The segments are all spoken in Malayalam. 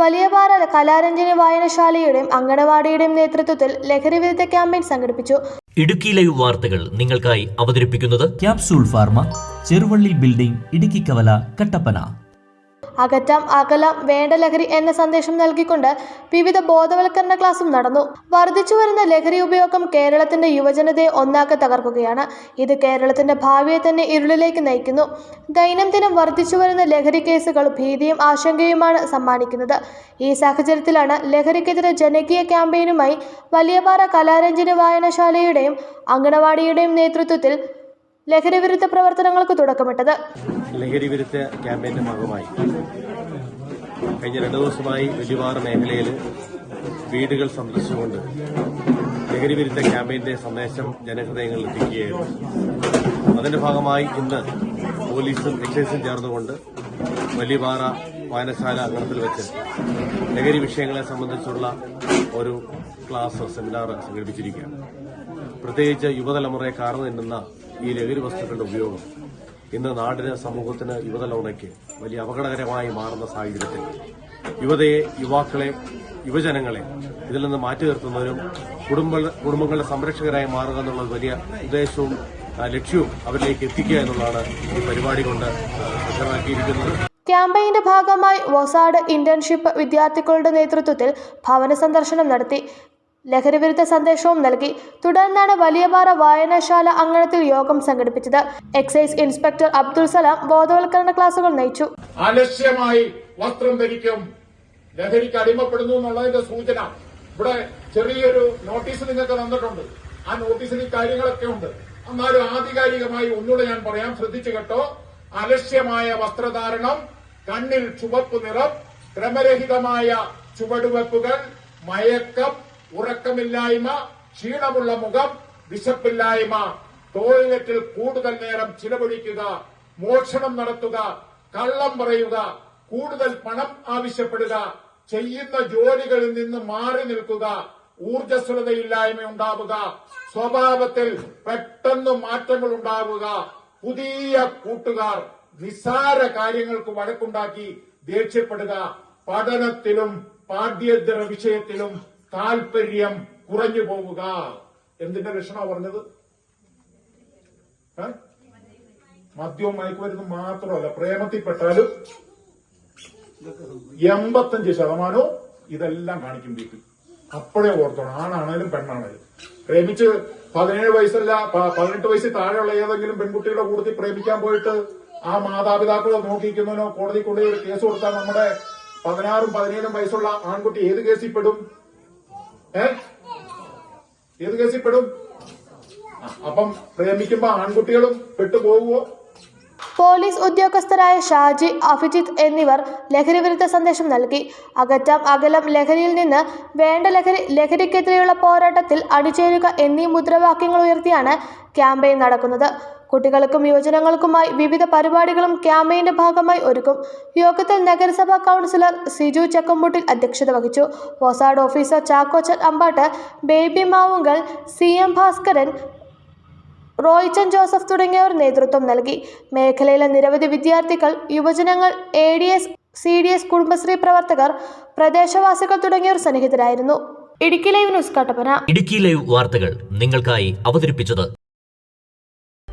വലിയപാറ കലാരഞ്ജനി വായനശാലയുടെയും അങ്കണവാടിയുടെയും നേതൃത്വത്തിൽ ലഹരിവിരുദ്ധ ക്യാമ്പയിൻ സംഘടിപ്പിച്ചു. ഇടുക്കി ലൈവ് വാർത്തകൾ നിങ്ങൾക്കായി അവതരിപ്പിക്കുന്നത് capsule pharma Cheruvally building Idukki കവല കട്ടപ്പന. അകറ്റാം അകലാം വേണ്ട ലഹരി എന്ന സന്ദേശം നൽകിക്കൊണ്ട് വിവിധ ബോധവൽക്കരണ ക്ലാസും നടന്നു. വർദ്ധിച്ചു വരുന്ന ലഹരി ഉപയോഗം കേരളത്തിന്റെ യുവജനതയെ ഒന്നാക്കി തകർക്കുകയാണ്. ഇത് കേരളത്തിന്റെ ഭാവിയെ തന്നെ ഇരുളിലേക്ക് നയിക്കുന്നു. ദൈനംദിനം വർദ്ധിച്ചു വരുന്ന ലഹരി കേസുകൾ ഭീതിയും ആശങ്കയുമാണ് സമ്മാനിക്കുന്നത്. ഈ സാഹചര്യത്തിലാണ് ലഹരിക്കെതിരെ ജനകീയ ക്യാമ്പയിനുമായി വലിയപാറ കലാരഞ്ജന വായനശാലയുടെയും അങ്കണവാടിയുടെയും നേതൃത്വത്തിൽ ലഹരിവിരുദ്ധ പ്രവർത്തനങ്ങൾക്ക് തുടക്കമിട്ടത്. ലഹരി വിരുദ്ധ ക്യാമ്പയിന്റെ ഭാഗമായി കഴിഞ്ഞ രണ്ടു ദിവസമായി വെല്ലുവാറ മേഖലയിൽ വീടുകൾ സന്ദർശിച്ചുകൊണ്ട് ലഹരി വിരുദ്ധ ക്യാമ്പയിന്റെ സന്ദേശം ജനഹൃദയങ്ങളിൽ എത്തിക്കുകയായിരുന്നു. അതിന്റെ ഭാഗമായി ഇന്ന് പോലീസും എക്സൈസും ചേർന്നുകൊണ്ട് വലിയപാറ വായനശാല അങ്കണത്തിൽ വെച്ച് ലഹരി വിഷയങ്ങളെ സംബന്ധിച്ചുള്ള ഒരു ക്ലാസ് സെമിനാർ സംഘടിപ്പിച്ചിരിക്കുകയാണ്. പ്രത്യേകിച്ച് യുവതലമുറയെ കാർന്നു നിന്നുന്ന ഈ ലഹരി വസ്തുക്കളുടെ ഉപയോഗം ഇന്ന് നാടിന് സമൂഹത്തിന് യുവതലമുറയ്ക്ക് വലിയ അപകടകരമായി മാറുന്ന സാഹചര്യത്തിൽ യുവതയെ യുവാക്കളെ യുവജനങ്ങളെ ഇതിൽ നിന്ന് മാറ്റി നിർത്തുന്നതിനും കുടുംബ കുടുംബങ്ങളുടെ സംരക്ഷകരായി മാറുക എന്നുള്ള വലിയ ഉദ്ദേശവും ലക്ഷ്യവും അവരിലേക്ക് എത്തിക്കുക എന്നുള്ളതാണ് ഈ പരിപാടി കൊണ്ട് വ്യക്തമാക്കിയിരിക്കുന്നത് ക്യാമ്പയിന്റെ ഭാഗമായി വൊസാഡ് ഇന്റേൺഷിപ്പ് വിദ്യാർത്ഥികളുടെ നേതൃത്വത്തിൽ ഭവന സന്ദർശനം നടത്തി ലഹരിവിരുദ്ധ സന്ദേശവും നൽകി. തുടർന്നാണ് വലിയപാറ വായനശാല അങ്കണത്തിൽ യോഗം സംഘടിപ്പിച്ചത്. എക്സൈസ് ഇൻസ്പെക്ടർ അബ്ദുൾ സലാം ബോധവൽക്കരണ ക്ലാസുകൾ നയിച്ചു. അലക്ഷ്യമായി വസ്ത്രം ധരിക്കും. ലഹരിക്ക് അടിമപ്പെടുന്നു എന്നുള്ളതിന്റെ സൂചന. ഇവിടെ ചെറിയൊരു നോട്ടീസ് നിങ്ങൾക്ക് തന്നിട്ടുണ്ട്. ആ നോട്ടീസിൽ കാര്യങ്ങളൊക്കെ ഉണ്ട്. എന്നാലും ആധികാരികമായി ഒന്നുകൂടെ ഞാൻ പറയാം. ശ്രദ്ധിച്ചു കേട്ടോ. അലക്ഷ്യമായ വസ്ത്രധാരണം കണ്ണിൽ ചുവപ്പ് നിറം ക്രമരഹിതമായ ചുവടുവെപ്പുകൾ മയക്കം ഉറക്കമില്ലായ്മ ക്ഷീണമുള്ള മുഖം വിശപ്പില്ലായ്മ ടോയ്ലറ്റിൽ കൂടുതൽ നേരം ചിലവഴിക്കുക മോഷണം നടത്തുക കള്ളം പറയുക കൂടുതൽ പണം ആവശ്യപ്പെടുക ചെയ്യുന്ന ജോലികളിൽ നിന്ന് മാറി നിൽക്കുക ഊർജസ്വലതയില്ലായ്മ ഉണ്ടാവുക സ്വഭാവത്തിൽ പെട്ടെന്ന് മാറ്റങ്ങൾ ഉണ്ടാവുക പുതിയ കൂട്ടുകാർ നിസ്സാര കാര്യങ്ങൾക്ക് വഴക്കുണ്ടാക്കി ദേഷ്യപ്പെടുക പഠനത്തിലും പാഠ്യേതര വിഷയത്തിലും താല്പര്യം കുറഞ്ഞു പോവുക എന്തിന്റെ ലക്ഷണമാണ് പറഞ്ഞത്? മദ്യവും മയക്കുമരുന്നും മാത്രമല്ല പ്രേമത്തിൽപ്പെട്ടാലും എൺപത്തഞ്ച് ശതമാനവും ഇതെല്ലാം കാണിക്കും വീട്ടിൽ. അപ്പോഴേ ഓർത്തോണം ആണാണേലും പെണ്ണാണേലും. പ്രേമിച്ച് പതിനേഴ് വയസ്സല്ല പതിനെട്ട് വയസ്സിൽ താഴെയുള്ള ഏതെങ്കിലും പെൺകുട്ടിയുടെ കൂടുതൽ പ്രേമിക്കാൻ പോയിട്ട് ആ മാതാപിതാക്കളെ നോക്കിക്കുന്നതിനോ കോടതി കൊണ്ടുപോയി ഒരു കേസ് കൊടുത്താൽ നമ്മുടെ പതിനാറും പതിനേഴും വയസ്സുള്ള ആൺകുട്ടി ഏത് കേസിൽ പെടും? ഏത് കേസിൽ പെടും? അപ്പം പ്രേമിക്കുമ്പോ ആൺകുട്ടികളും പെട്ടുപോകുവോ പോലീസ് ഉദ്യോഗസ്ഥരായ ഷാജി അഭിജിത്ത് എന്നിവർ ലഹരിവിരുദ്ധ സന്ദേശം നൽകി. അകറ്റാം അകലം ലഹരിയിൽ നിന്ന് വേണ്ട ലഹരി ലഹരിക്കെതിരെയുള്ള പോരാട്ടത്തിൽ അണിചേരുക എന്നീ മുദ്രാവാക്യങ്ങൾ ഉയർത്തിയാണ് ക്യാമ്പയിൻ നടക്കുന്നത്. കുട്ടികൾക്കും യുവജനങ്ങൾക്കുമായി വിവിധ പരിപാടികളും ക്യാമ്പയിന്റെ ഭാഗമായി ഒരുക്കും. യോഗത്തിൽ നഗരസഭാ കൗൺസിലർ സിജു ചക്കമ്പുട്ടിൽ അധ്യക്ഷത വഹിച്ചു. വൊസാഡ് officer Chackochan Ambatt Baby Mavunkal C M Bhaskaran Roychan Joseph തുടങ്ങിയവർ നേതൃത്വം നൽകി. മേഖലയിലെ നിരവധി വിദ്യാർത്ഥികൾ യുവജനങ്ങൾ A D S C D S Kudumbashree പ്രവർത്തകർ പ്രദേശവാസികൾ തുടങ്ങിയവർ സന്നിഹിതരായിരുന്നു. Idukki live news Kattappana. Idukki live വാർത്തകൾ നിങ്ങൾക്കായി അവതരിപ്പിച്ചത്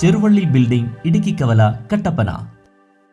ചെറുവള്ളി ബിൽഡിംഗ് ഇടുക്കിക്കവല കട്ടപ്പന.